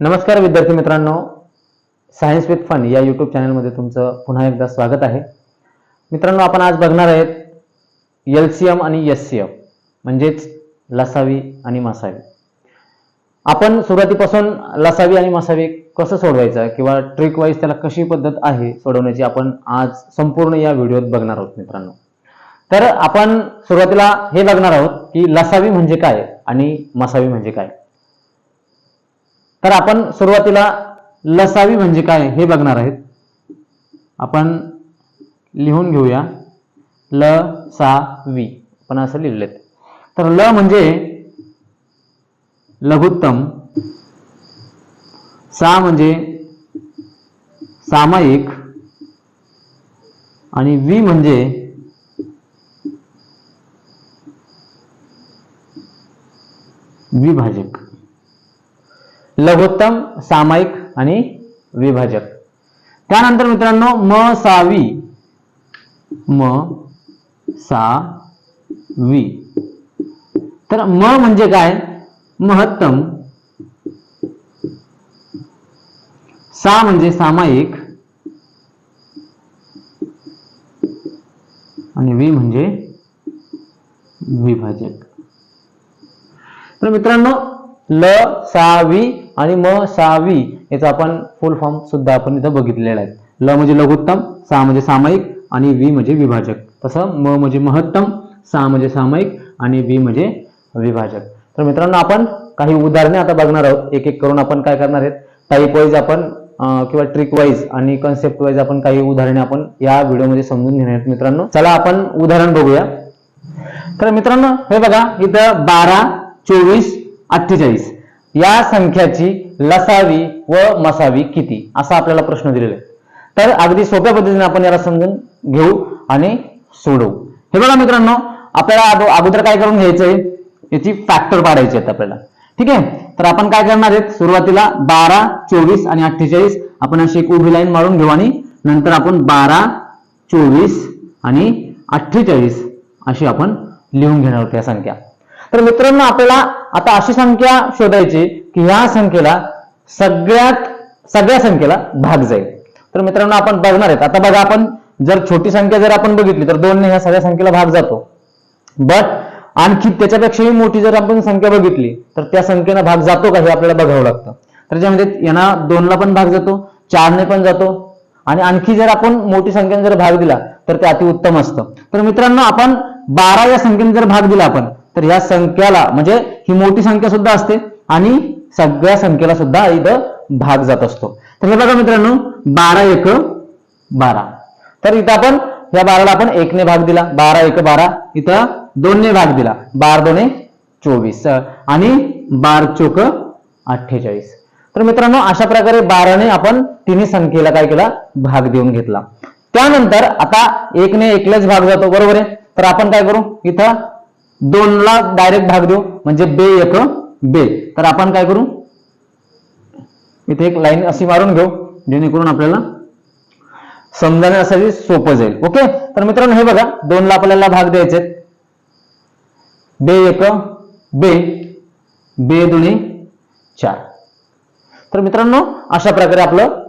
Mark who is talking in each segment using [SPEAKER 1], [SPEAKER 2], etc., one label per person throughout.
[SPEAKER 1] नमस्कार विद्यार्थी मित्रांनो. सायन्स विथ फन या यूट्यूब चॅनलमध्ये तुमचं पुन्हा एकदा स्वागत आहे. मित्रांनो आपण आज बघणार आहेत एल सी एम आणि एस सी एम म्हणजेच लसावी आणि मसावी. आपण सुरुवातीपासून लसावी आणि मसावी कसं सोडवायचं किंवा ट्रिक वाईज त्याला कशी पद्धत आहे सोडवण्याची आपण आज संपूर्ण या व्हिडिओत बघणार आहोत मित्रांनो. तर आपण सुरुवातीला हे बघणार आहोत की लसावी म्हणजे काय आणि मसावी म्हणजे काय. तर आपण सुरुवातीला लसावी म्हणजे काय हे बघणार आहेत. आपण लिहून घेऊया. ल सा वी. आपण असं लिहिलेत. तर ल म्हणजे लघुत्तम. सा म्हणजे सामायिक. आणि वी म्हणजे विभाजक. लघुत्तम सामायिक आणि विभाजक. त्यानंतर मित्रांनो म सावी म सा वी. तर म म्हणजे काय? महत्तम. सा म्हणजे सामायिक. आणि वी म्हणजे विभाजक. तर मित्रांनो ल सा वी आणि म सावी याचा आपण फुल फॉर्म सुद्धा आपण इथं बघितलेला आहे. ल म्हणजे लघुत्तम सा म्हणजे सामायिक आणि वी म्हणजे विभाजक. तसं म म्हणजे महत्तम सा म्हणजे सामायिक आणि वी म्हणजे विभाजक. तर मित्रांनो आपण काही उदाहरणे आता बघणार आहोत. एक एक करून आपण काय करणार आहेत? टाईप वाईज आपण किंवा ट्रिक वाईज आणि कन्सेप्ट वाईज आपण काही उदाहरणे आपण या व्हिडिओमध्ये समजून घेणार आहेत मित्रांनो. चला आपण उदाहरण बघूया. तर मित्रांनो हे बघा इथं बारा चोवीस अठ्ठेचाळीस. या संख्याची लसावी व मसावी किती? असा आपल्याला प्रश्न दिलेला आहे. तर अगदी सोप्या पद्धतीने आपण याला समजून घेऊ आणि सोडवू. हे बघा मित्रांनो आपल्याला अगोदर काय करून घ्यायचंय? याची फॅक्टर पाडायची आहेत आपल्याला. ठीक आहे? तर आपण काय करणार आहेत? सुरुवातीला बारा चोवीस आणि अठ्ठेचाळीस आपण अशी एक उभी लाईन मारून घेऊ आणि नंतर आपण बारा चोवीस आणि अठ्ठेचाळीस अशी आपण लिहून घेणार आहोत या संख्या. तर मित्रांनो आपल्याला आता अशी संख्या शोधायची की ह्या संख्येला सगळ्यात सगळ्या संख्येला भाग जाईल. तर मित्रांनो आपण बघणार आहेत. आता बघा आपण जर छोटी संख्या जर आपण बघितली तर दोनने ह्या सगळ्या संख्येला भाग जातो. बट आणखी त्याच्यापेक्षाही मोठी जर आपण संख्या बघितली तर त्या संख्येला भाग जातो का हे आपल्याला बघावं लागतं. तर ज्यामध्ये यांना दोनला पण भाग जातो चारने पण जातो. आणि आणखी जर आपण मोठी संख्येने जर भाग दिला तर ते अतिउत्तम असतं. तर मित्रांनो आपण बारा या संख्येने जर भाग दिला आपण तर या संख्याला म्हणजे ही मोठी संख्या सुद्धा असते आणि सगळ्या संख्येला सुद्धा इथं भाग जात असतो. तर हे बघा मित्रांनो बारा एक बारा. तर इथं आपण या बाराला आपण एकने भाग दिला. बारा एक बारा इथं दोनने भाग दिला. बार दोने चोवीस. आणि बार चोक अठ्ठेचाळीस. तर मित्रांनो अशा प्रकारे बाराने आपण तिन्ही संख्येला काय केला? भाग देऊन घेतला. त्यानंतर आता एकने एकलाच भाग जातो. बरोबर आहे? तर आपण काय करू? इथं दोनला डायरेक्ट भाग देऊ म्हणजे बे एक बे. तर आपण काय करू? इथे एक लाईन अशी मारून घेऊ जेणेकरून आपल्याला समजण्यासाठी सोपं जाईल. ओके? तर मित्रांनो हे बघा दोनला आपल्याला भाग द्यायचे बे एक बे. बे दोन्ही चार. तर मित्रांनो अशा प्रकारे आपलं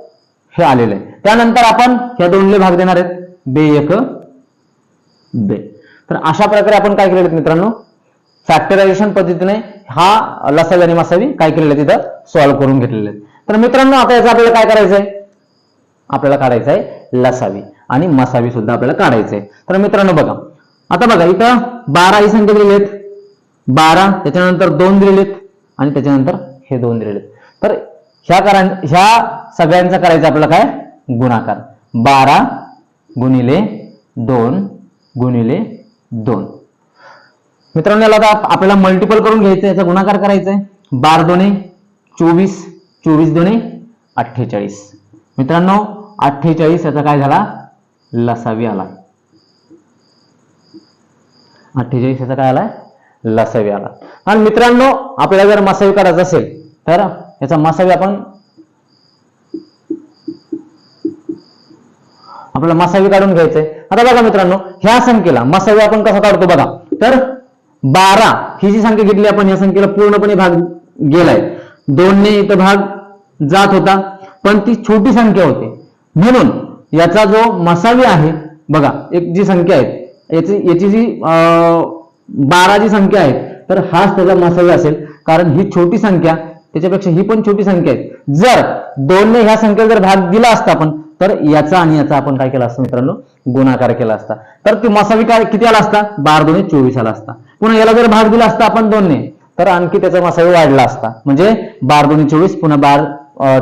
[SPEAKER 1] हे आलेलं आहे. त्यानंतर आपण ह्या दोनले भाग देणार आहेत. बे एक बे. तर अशा प्रकारे आपण काय केलेलं आहे मित्रांनो? फॅक्टरायझेशन पद्धतीने हा लसावी आणि मसावी काय केलेलं आहे तिथं? सॉल्व्ह करून घेतलेले आहेत तर मित्रांनो आता याचं आपल्याला काय करायचं आहे आपल्याला काढायचं आहे लसावी आणि मसावी सुद्धा आपल्याला काढायचं आहे तर मित्रांनो बघा. आता बघा इथं बारा ही संख्या दिलेली आहेत. बारा त्याच्यानंतर दोन दिलेले आहेत आणि त्याच्यानंतर हे दोन दिलेले आहेत. तर ह्या करा ह्या सगळ्यांचा करायचा आपल्याला काय? गुणाकार. बारा गुणिले दोन गुणिले दोन. मित्रांनो याला आता आपल्याला मल्टिपल करून घ्यायचं याचा गुणाकार करायचा आहे. बार दोने चोवीस चोवीस दोने अठ्ठेचाळीस. मित्रांनो अठ्ठेचाळीस याचा काय झाला? लसावी आला. अठ्ठेचाळीस याचा काय आलाय लसावी आला. आणि मित्रांनो आपल्याला जर मसावी करायचा असेल तर याचा मसावी आपण आपल्याला मसावी काढून घ्यायचंय. आता बघा मित्रांनो ह्या संख्येला मसावी आपण कसा काढतो बघा. तर बारा ही जी संख्या घेतली आपण या संख्येला पूर्णपणे भाग गेलाय. दोनने इथं भाग जात होता पण ती छोटी संख्या होती. म्हणून याचा जो मसावी आहे बघा एक जी संख्या आहे याची याची जी अं, बारा जी संख्या आहे तर हाच त्याचा मसावी असेल. कारण ही छोटी संख्या त्याच्यापेक्षा ही पण छोटी संख्या आहे. जर दोनने ह्या संख्येला जर भाग दिला असता आपण तर याचा आणि याचा आपण काय केला असता मित्रांनो? गुणाकार केला असता. तर ती मसावी काय किती आला असता? बारा दोन्ही चोवीस आला असता. पुन्हा याला जर भाग दिला असता आपण दोनने तर आणखी त्याचा मसावी वाढला असता. म्हणजे बार दोन्ही चोवीस पुन्हा बार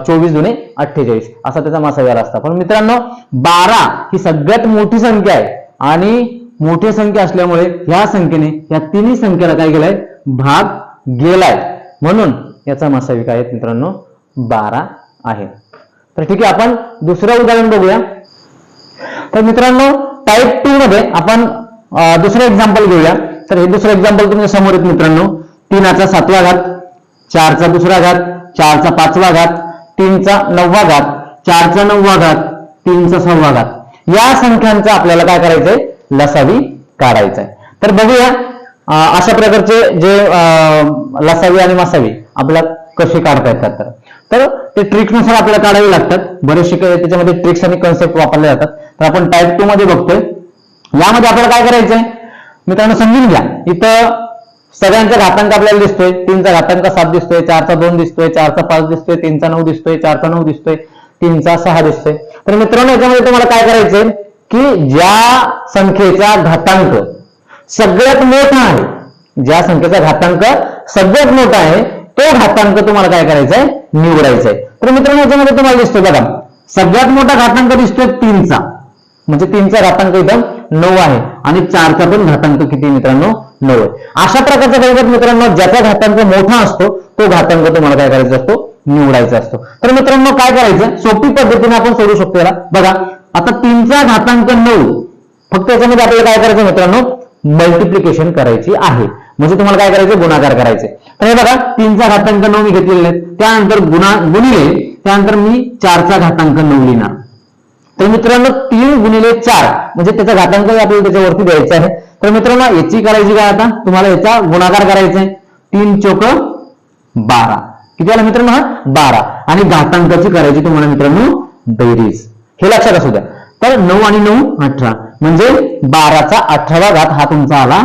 [SPEAKER 1] चोवीस दोन्ही अठ्ठेचाळीस. असा त्याचा मसावी आला असता. पण मित्रांनो बारा ही सगळ्यात मोठी संख्या आहे. आणि मोठी संख्या असल्यामुळे ह्या संख्येने या तिन्ही संख्येला काय केलंय? भाग गेलाय. म्हणून याचा मसावी काय आहे मित्रांनो बारा आहे. तर ठीक आहे आपण दुसरं उदाहरण बघूया. तर मित्रांनो टाईप टू मध्ये आपण दुसरं एक्झाम्पल घेऊया. तर हे दुसरं एक्झाम्पल तुमच्यासमोर आहेत मित्रांनो. तीनाचा सातवा घात चारचा दुसरा घात चारचा पाचवा घात तीनचा नववा घात चारचा नववा घात तीनचा सहावा घात. या संख्यांचा आपल्याला काय करायचंय? लसावी काढायचा आहे तर बघूया अशा प्रकारचे जे लसावी आणि मसावी आपल्याला कसे काढता येतात तर. तर ते ट्रिकनुसार आपल्याला काढावे लागतात. बरेचसे काही त्याच्यामध्ये ट्रिक्स आणि कन्सेप्ट वापरले जातात. तर आपण टाईप टू मध्ये बघतोय. यामध्ये आपल्याला काय करायचंय? मित्रांनो समजून घ्या. इथं सगळ्यांचा घातांक आपल्याला दिसतोय. तीनचा घातांक सात दिसतोय. चारचा दोन दिसतोय. चारचा पाच दिसतोय. तीनचा नऊ दिसतोय. चारचा नऊ दिसतोय. तीनचा सहा दिसतोय. तर मित्रांनो याच्यामध्ये तुम्हाला काय करायचंय? की ज्या संख्येचा घातांक सगळ्यात मोठा आहे ज्या संख्येचा घातांक सगळ्यात मोठा आहे तो घातांक तुम्हाला काय करायचा आहे निवडायचा आहे तर मित्रांनो याच्यामध्ये तुम्हाला दिसतोय बघा. सगळ्यात मोठा घातांक दिसतोय तीनचा. म्हणजे तीनचा घातांक इथं नऊ आहे. आणि चारचा पण घातांक किती मित्रांनो? नऊ आहे. अशा प्रकारचा गणितात मित्रांनो ज्याचा घातांक मोठा असतो तो घातांक तुम्हाला काय करायचा असतो? निवडायचा असतो. तर मित्रांनो काय करायचं? सोपी पद्धतीने आपण सोडू शकतो याला. बघा आता तीनचा घातांक नऊ. फक्त याच्यामध्ये आपल्याला काय करायचं मित्रांनो? मल्टिप्लिकेशन करायची आहे. म्हणजे तुम्हाला काय करायचं? गुणाकार करायचे. तर हे बघा तीनचा घातांक नऊ मी घेतलेले आहेत. त्यानंतर गुणा गुणिले त्यानंतर मी चारचा घातांक नऊ लिहिणार. तर मित्रांनो तीन गुणिले चार म्हणजे त्याचा घातांक आपल्याला त्याच्यावरती द्यायचा आहे. तर मित्रांनो याची करायची काय आता. तुम्हाला याचा गुणाकार करायचा आहे. तीन चोक बारा. किती आला मित्रांनो हा? बारा. आणि घातांकाची करायची तुम्हाला मित्रांनो बेरीज. हे लक्षात असू द्या. तर नऊ आणि नऊ अठरा. म्हणजे बाराचा अठरावा घात हा तुमचा आला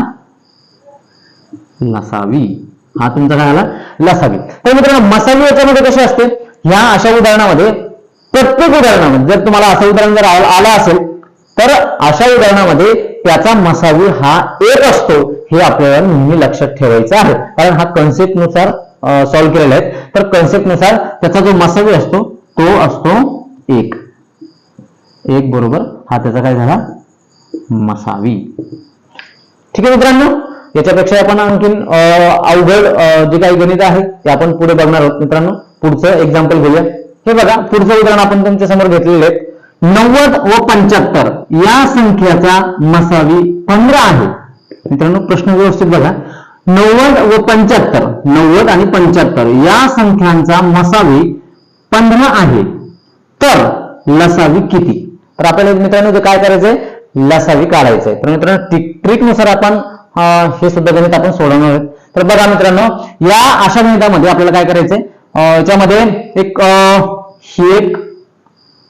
[SPEAKER 1] नसावी. हा तुमचा काय आला? लसावी. तर मित्रांनो मसावी याच्यामध्ये कशी असते? ह्या अशा उदाहरणामध्ये प्रत्येक उदाहरणामध्ये जर तुम्हाला असं उदाहरण जर आलं असेल तर अशा उदाहरणामध्ये त्याचा मसावी हा एक असतो हे आपल्याला नेहमी लक्षात ठेवायचं आहे. कारण हा कन्सेप्टनुसार सॉल्व्ह केलेला आहे तर कन्सेप्टनुसार त्याचा जो मसावी असतो तो असतो एक. एक बरोबर. हा त्याचा काय झाला? मसावी. ठीक आहे मित्रांनो? याच्यापेक्षा आपण आणखीन अवघड जे काही गणित आहे ते आपण पुढे बघणार आहोत मित्रांनो. पुढचं एक्झाम्पल घेऊया हे बघा पुढचं उदाहरण आपण तुमच्यासमोर घेतलेलं आहे. नव्वद व पंच्याहत्तर या संख्याचा मसावी पंधरा आहे. मित्रांनो प्रश्न व्यवस्थित बघा. नव्वद व पंच्याहत्तर नव्वद आणि पंच्याहत्तर या संख्यांचा मसावी पंधरा आहे. तर लसावी किती? तर आपल्याला मित्रांनो काय करायचंय? लसावी काढायचंय. तर मित्रांनो ट्रिकनुसार आपण हे सुद्धा गणित आपण सोडवणार आहोत. तर बघा मित्रांनो या अशा गणितामध्ये आपल्याला काय करायचंय? याच्यामध्ये एक ही एक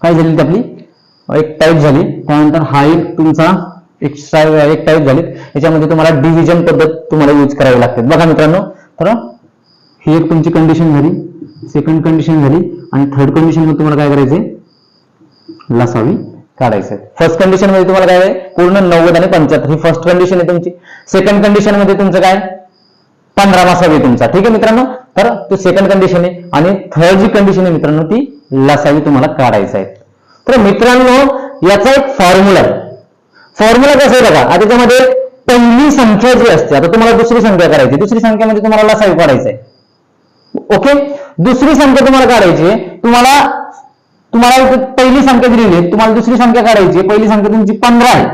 [SPEAKER 1] काय झाली ती आपली? एक टाईप झाली. त्यानंतर हा एक तुमचा एक्स्ट्रा एक टाईप झाली. याच्यामध्ये तुम्हाला डिव्हिजन पद्धत तुम्हाला यूज करावी लागते. बघा मित्रांनो तर ही एक तुमची कंडिशन झाली. सेकंड कंडिशन झाली. आणि थर्ड कंडिशन तुम्हाला काय करायचंय? लसावी. काढायचं फर्स्ट कंडिशनमध्ये तुम्हाला काय आहे? पूर्ण नव्वद आणि पंच्याहत्तर. ही फर्स्ट कंडिशन आहे तुमची. सेकंड कंडिशनमध्ये तुमचं काय? पंधरा मासावी तुमचा. ठीक आहे मित्रांनो? तर तो सेकंड कंडिशन आहे. आणि थर्ड जी कंडिशन आहे मित्रांनो ती लसावी तुम्हाला काढायचं आहे. तर मित्रांनो याचा एक फॉर्म्युला आहे. फॉर्म्युला कसं आहे बघा? आता त्याच्यामध्ये पहिली संख्या जी असते आता तुम्हाला दुसरी संख्या करायची दुसरी संख्या म्हणजे तुम्हाला लसावी काढायचं आहे. ओके दुसरी संख्या तुम्हाला काढायची आहे. तुम्हाला तुम्हाला इथे पहिली संख्या दिलेली आहे. तुम्हाला दुसरी संख्या काढायची आहे. पहिली संख्या तुमची पंधरा आहे.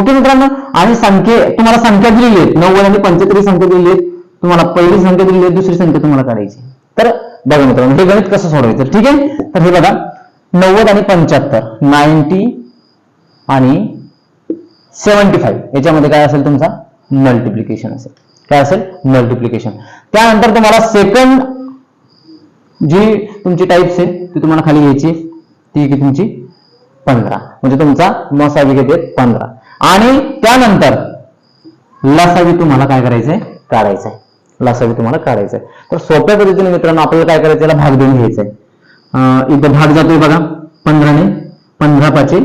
[SPEAKER 1] ओके मित्रांनो? आणि संख्ये तुम्हाला संख्या दिलेली आहेत. नव्वद आणि पंच्याहत्तर संख्या दिलेली आहेत. तुम्हाला पहिली संख्या दिलेली आहे. दुसरी संख्या तुम्हाला काढायची तर बघा मित्रांनो हे गणित कसं सोडवायचं? ठीक आहे? तर हे बघा. नव्वद आणि पंच्याहत्तर. नाईन्टी आणि सेव्हन्टी फाईव्ह. याच्यामध्ये काय असेल तुमचा? मल्टिप्लिकेशन असेल. काय असेल? मल्टिप्लिकेशन. त्यानंतर तुम्हाला सेकंड जी तुमची टाईप्स आहे ती तुम्हाला खाली घ्यायची ती की तुमची पंधरा. म्हणजे तुमचा मसावी घेते पंधरा. आणि त्यानंतर लसावी तुम्हाला काय करायचंय? काढायचंय. लसावी तुम्हाला काढायचंय. तर सोप्या पद्धतीने मित्रांनो आपल्याला काय करायचं याला भाग देऊन घ्यायचंय. आहे इथं भाग जातोय बघा. पंधराने पंधरा पाचे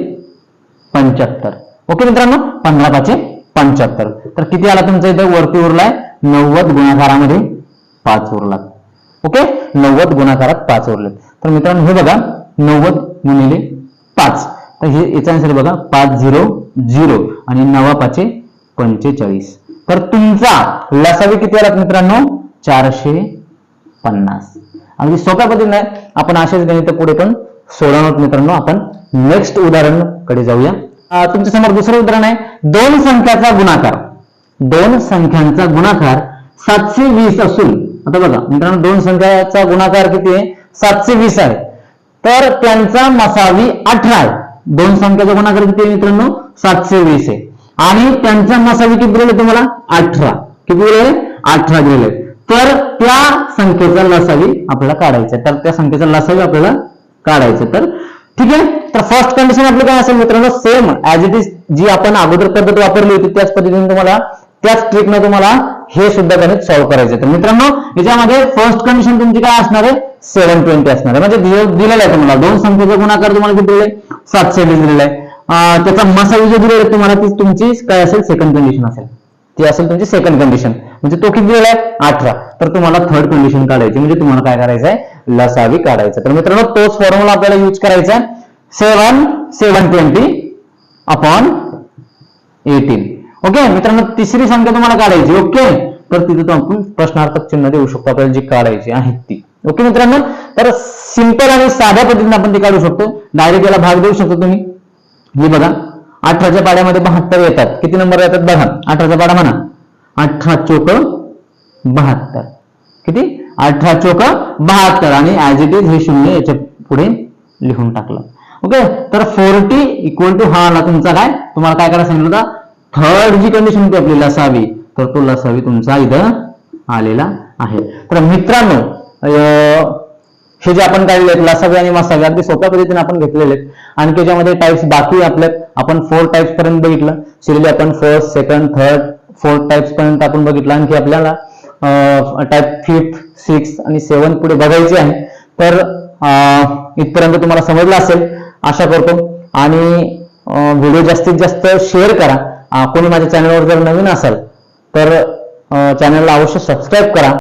[SPEAKER 1] पंच्याहत्तर. ओके मित्रांनो? पंधरा पाचे पंच्याहत्तर. तर किती आला तुमचा इथं? वरती उरलाय नव्वद गुणाकारामध्ये पाच उरला. ओके? नव्वद गुणाकारात पाच उरले तर मित्रांनो हे बघा नव्वद गुणिले पाच. तर हे याचा आन्सर बघा पाच झिरो झिरो आणि नवा पाचे पंचेचाळीस. तर तुमचा लसावी किती आलात मित्रांनो? चारशे पन्नास. अगदी सोप्या पद्धतीने आपण असेच गणित पुढे पण सोडवणार मित्रांनो. आपण नेक्स्ट उदाहरणकडे जाऊया तुमच्यासमोर दुसरं उदाहरण आहे दोन संख्याचा गुणाकार. दोन संख्यांचा गुणाकार सातशे वीस असून आता बघा मित्रांनो दोन संख्याचा गुणाकार किती आहे? सातशे वीस आहे. तर त्यांचा मसावी अठरा आहे. दोन संख्याचा गुणाकार किती आहे मित्रांनो? सातशे वीस आहे. आणि त्यांचा मसावी किती दिलेला तुम्हाला? अठरा. किती दिलेले अठरा दिलेले तर त्या संख्येचा लसावी आपल्याला काढायचा तर त्या संख्येचा लसावी आपल्याला काढायचं तर ठीक आहे? तर फर्स्ट कंडिशन आपलं काय असेल मित्रांनो? सेम ऍज इट इज जी आपण अगोदर पद्धत वापरली होती त्याच पद्धतीने तुम्हाला त्याच ट्रिकनं तुम्हाला हे सुद्धा गणित सॉल्व्ह करायचं. तर मित्रांनो याच्यामध्ये फर्स्ट कंडिशन तुमची काय असणार आहे? सेव्हन ट्वेंटी असणार आहे. म्हणजे दिलेलं आहे तुम्हाला. दोन संख्येचा गुणाकार तुम्हाला किती दिलेला आहे सातशे वीस दिलेला आहे. त्याचा मसावी जो दिलेला आहे तुम्हाला ती तुमची काय असेल? सेकंड कंडिशन असेल. ती असेल तुमची सेकंड कंडिशन म्हणजे तो किती दिलेला आहे? अठरा. तर तुम्हाला थर्ड कंडिशन काढायची. म्हणजे तुम्हाला काय करायचं आहे? लसावी काढायचं. तर मित्रांनो तोच फॉर्म्युला आपल्याला यूज करायचा आहे. Seven seven twenty upon eighteen okay मित्रांनो तिसरी संख्या तुम्हाला काढायची. ओके तर तिथे आपण प्रश्नार्थक चिन्ह देऊ शकतो आपल्याला जी काढायची आहे ती. ओके मित्रांनो? तर सिंपल आणि साध्या पद्धतीने आपण ती काढू शकतो. डायरेक्ट याला भाग देऊ शकतो तुम्ही. हे बघा अठराच्या पाड्यामध्ये बहात्तर येतात. किती नंबर येतात बघा? अठराचा पाडा म्हणा. अठरा चोक बहात्तर. किती? अठरा चोक बहात्तर. आणि ऍज इट इज हे शून्य याच्यापुढे लिहून टाकलं. ओके तर फोर्टी इक्वल टू हा आला तुमचा काय? तुम्हाला काय करायला सांगितलं होता थर्ड जी कंडिशन होती आपली लसावी तर तो लसावी तुमचा इथं आलेला आहे. तर मित्रांनो हे जे आपण काढले आहेत लसावी आणि मसावी अगदी सोप्या पद्धतीने आपण घेतलेले आहेत. आणि त्याच्यामध्ये टाइप्स बाकी आपल्यात आपण फोर टाईप्स पर्यंत बघितलं. सिरियली आपण first second third fourth types पर्यंत आपण बघितलं. आणखी आपल्याला टाइप फिफ्थ सिक्स आणि सेवन पुढे बघायचे आहे. तर इथपर्यंत तुम्हाला समजलं असेल. आशा करतो. आणि व्हिडिओ जास्तीत जास्त शेअर करा. कोणी माझ्या चॅनलवर जर नवीन असाल तर चॅनलला अवश्य सबस्क्राईब करा.